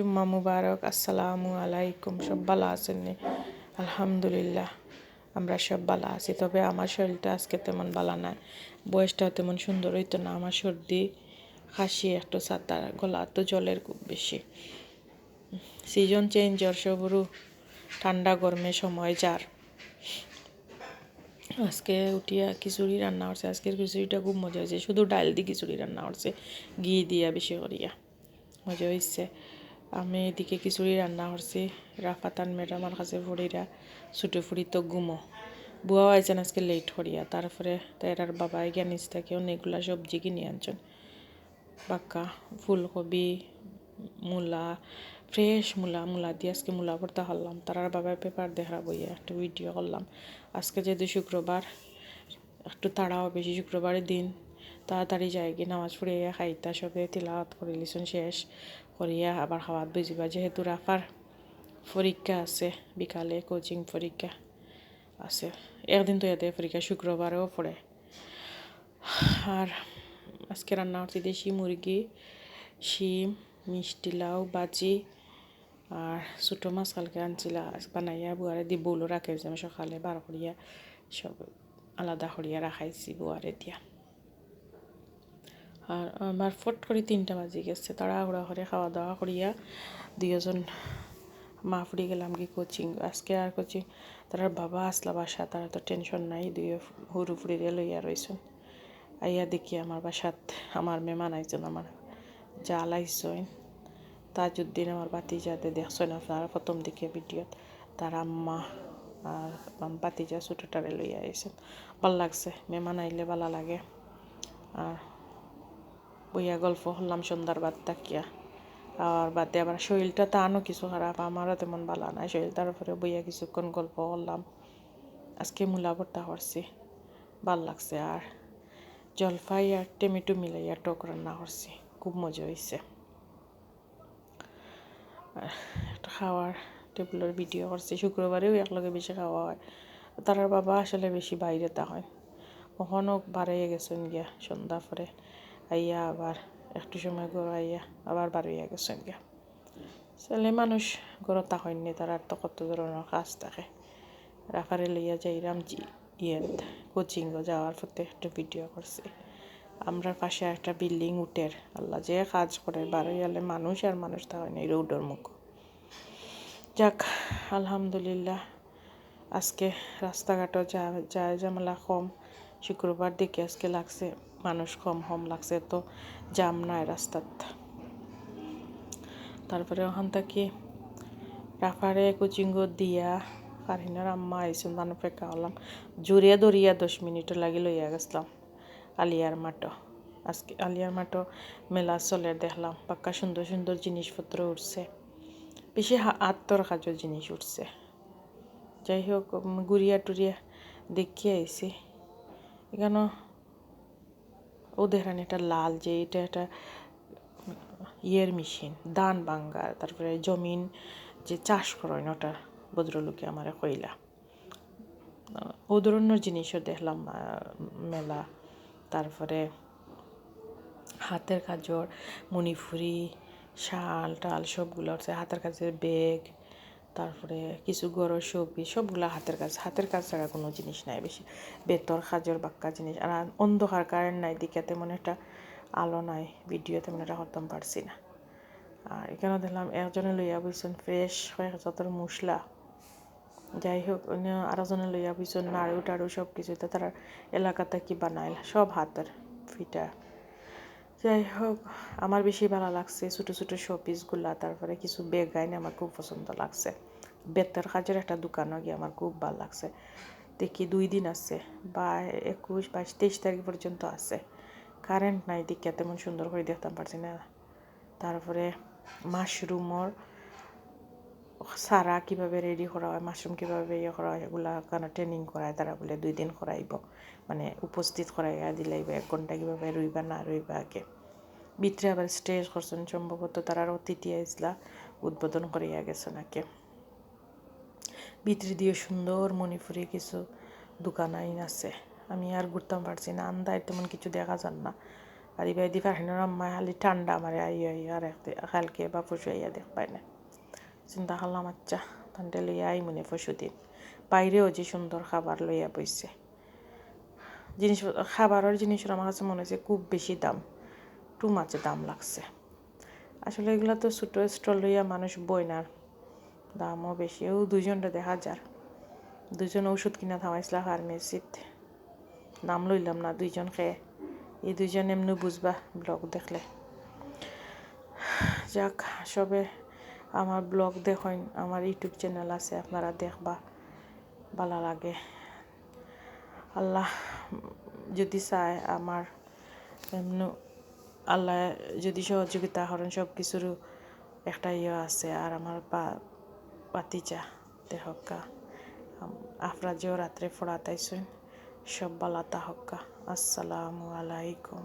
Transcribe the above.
জুম্মা মুবারক, আসসালামু আলাইকুম, সব ভালো আছেন আলহামদুলিল্লাহ, আমরা সব ভালো আছি। তবে আমার শরীরটা আজকে তেমন ভালো নাই, বয়সটাও তেমন সুন্দর হইতো না। আমার সর্দি খাসি একটু সাতার গলা তো জলের খুব বেশি। সিজন চেঞ্জ জ্বর সবরু ঠান্ডা গরমে সময় যার। আজকে উঠিয়া খিচুড়ি রান্না করছে। আজকের খিচুড়িটা খুব মজা হয়েছে। শুধু ডাল দিয়ে খিচুড়ি রান্না করছে, ঘি দিয়া বেশি করিয়া। মজা হয়েছে আমি এদিকে খিচুড়ি রান্না করছি। রাফাতান ম্যাডামার কাছে ফুড়িরা ছুটে ফুড়ি তো গুমো। বুয়াও আইছেন আজকে লেট করিয়া তারপরে তাইরার বাবা জ্ঞানিস থেকে অনেকগুলা সবজি কিনে আনছেন। বাক্কা ফুলকপি, মূলা ফ্রেশ মূলা মূলা দিয়ে আজকে মূলা ভর্তা করলাম তারার বাবার পেপার দেখা বইয়া একটা ভিডিও করলাম। আজকে যেহেতু শুক্রবার, একটু তাড়াও, বেশি শুক্রবারের দিন। তাড়াতাড়ি যাই গিয়ে নামাজ পড়িয়া খাইতা সবে তিলাওয়াত করে শেষ করিয়া আবার খাওয়াত বুঝিবা যেহেতু রাফার পরীক্ষা আছে, বিকালে কোচিং পরীক্ষা আছে, একদিন তো এতে পরীক্ষা শুক্রবারেও পড়ে। আর আজকে রান্না করছি দেশি মুরগি, শিম, মিষ্টি লাউ, বাজি আর ছোটো মাছ কালকে আনছিলা বানাইয়া বুয়ারে দি বউলো রাখে আমি সকালে বার করিয়া সব আলাদা করিয়া রাখাইছি বুয়ারে দিয়া। আর আমার ফট করে তিনটা বাজে গেছে। তাড়াহুড়া করে খাওয়া দাওয়া করিয়া দুইজন মা ফুড়ি গেলাম কি কোচিং। আজকে আর কোচিং তার বাবা আসলা বাসা, তারা তো টেনশন নাই দুই হুরু ফুড়িরে লইয়া রয়েছেন আইয়া দেখি আমার বাসাত আমার মেমান আইছেন, আমার জাল আইসইন। তাজউদ্দিন আমার বাতি যাতে দেখছেন আপনারা প্রথম দিকে ভিডিওত, তার আম্মা আর বাতিজা ছোটোটারে লইয়া আইছেন ভালো লাগছে মেমান আইলে ভালো লাগে। আর বইয়া গল্প হলাম সন্ধ্যার বাদ তাকিয়া আর বাদে আবার শরীরটা তানও কিছু খারাপ, আমারও তেমন ভালো নাই। শরীরটার উপরে বইয়া কিছুক্ষণ গল্প করলাম। আজকে মূলা ভর্তা করছি, ভালো লাগছে। আর জলফাই আর টমেটো মিলাইয়া টক রান্না করছি, খুব মজা হয়েছে খাওয়ার টেবিলের ভিডিও করছি, শুক্রবারেও একলগে বেশি খাওয়া হয়। তার বাবা আসলে বেশি বাইরে তা হয়। কখনও বাড়াইয়া গেছেন গিয়া সন্ধ্যা পরে। আইয়া আবার একটু সময় গড় আইয়া আবার বাড়াইয়া গেছেন গিয়া ছেলে মানুষ গড়ত হয়নি তার আর তো কত ধরনের কাজ থাকে রাখারে লইয়া যাইরাম ইয়েত কোচিংও যাওয়ার পথে একটা ভিডিও করছে আমরা পাশে একটা বিল্ডিং উঠের আল্লাহ যে কাজ করে বাড়াইয়ালে মানুষ আর মানুষ তা হয় না রৌডর মুখ যাক আলহামদুলিল্লাহ আজকে রাস্তাঘাটও যা যায় জামেলা কম শুক্রবার দিকে আজকে লাগছে মানুষ কম কম লাগছে তো জাম নাই রাস্তাত। তারপরে ওখান থেকে রাফারে কোচিংও দিয়া ফারহিনার আম্মা আইসুন দান অপেক্ষা হলাম। জুড়িয়া দরিয়া দশ মিনিট লাগি লইয়া গেছিলাম আলিয়ার মাঠো আজকে আলিয়ার মাঠো মেলা চলে দেখলাম, পাক্কা সুন্দর সুন্দর জিনিসপত্র উঠছে। বেশি আত্মর কাজের জিনিস উঠছে। যাই হোক গুড়িয়া টুরিয়া দেখিয়ে আইসি এখানে ওদের এটা লাল যে এটা একটা ইয়ের মেশিন দান বাঙ্গার, তারপরে জমিন যে চাষ করেন ওটা ভদ্রলোকে আমার কইলা। ও ধরনের জিনিসও দেখলাম মেলা, তারপরে হাতের কাজর, মণিপুরি, শাল, টাল সবগুলো আছে, হাতের কাজের ব্যাগ তারপরে কিছু গরো সবি সবগুলো হাতের কাজ। হাতের কাজ ছাড়া কোনো জিনিস নাই বেশি। বেতর খাজর, বাক্কা জিনিস। আর অন্ধকার কারেন্ট নাই, দিকে তেমন একটা আলো নাই ভিডিও তেমন একটা করতাম পারছি না। আর এখানে দেখলাম একজনে লইয়া বইছেন ফ্রেশ হয়ে যতর মশলা। যাই হোক, অন্য আরও জনে লইয়া বইছেন নাড়ু টাড়ু সব কিছু তারা এলাকাতে কি বানাইল? সব হাতের ফিটা। যাই হোক, আমার বেশি ভালো লাগছে ছোটো ছোটো শোপিসগুলা তারপরে কিছু বেগ গাইনি আমার খুব পছন্দ লাগছে। বেতের কাজের একটা দোকানও গিয়ে আমার খুব ভালো লাগছে। দেখি দুই দিন আছে বা একুশ, বাইশ, তেইশ তারিখ পর্যন্ত আছে। কারেন্ট নাই, দেখে তেমন সুন্দর করে দেখতাম পারছি না। তারপরে মাশরুমর সারা কীভাবে রেডি করা হয় মাশরুম কীভাবে ইয়ে করা হয় এগুলা কেন ট্রেনিং করায় তারা বলে দুই দিন করাইব মানে উপস্থিত করাইয়া দিলাইব এক ঘণ্টা কীভাবে রইবা না রইবা আগে ভিতরে আবার স্টেজ করছেন সম্ভবত তারার অতিথি আইসলা উদ্বোধন করিয়া গেছে নাকি ভিতরে দিয়ে সুন্দর মণিপুরি কিছু দোকান আইন আছে। আমি আর ঘুরতাম পারছি না আন্দায় তেমন কিছু দেখা যান না। আর এবার দি ফারহিনোর আম্মা খালি ঠান্ডা মারে আইয়া আর কালকে বা আইয়া দেখ পাই না চিন্তা করলাম আচ্ছা তান্ডে লইয়া আই মনে পশু দিন বাইরেও যে সুন্দর খাবার লইয়া বইছে। জিনিস, খাবারের জিনিসের আমার কাছে মনে হচ্ছে খুব বেশি দাম। টু মাছ দাম লাগছে। আসলে এগুলো তো ছোটো স্টল লইয়া মানুষ বই না দামও বেশি। ও দুজনটা দেখা যার। দুজন ওষুধ কিনা থামাইছিল ফার্মেসিত। নাম লইলাম না দুইজন খেয়ে এই দুইজন এমনি বুঝবা ব্লগ দেখলে। যাক, সবে আমার ব্লগ দেখেন, আমার ইউটিউব চ্যানেল আছে, আপনারা দেখবা, ভালো লাগে। আল্লাহ যদি চায় আমার, এমনি আল্লাহ যদি সহযোগিতা করেন সব কিছুরও একটা ইয়ে আছে, আর আমার পা, পাতিচা দেহকা আপনারা যেও রাত্রে ফোড়াতাইছেন, সব বালাতা হক্কা আসসালামু আলাইকুম।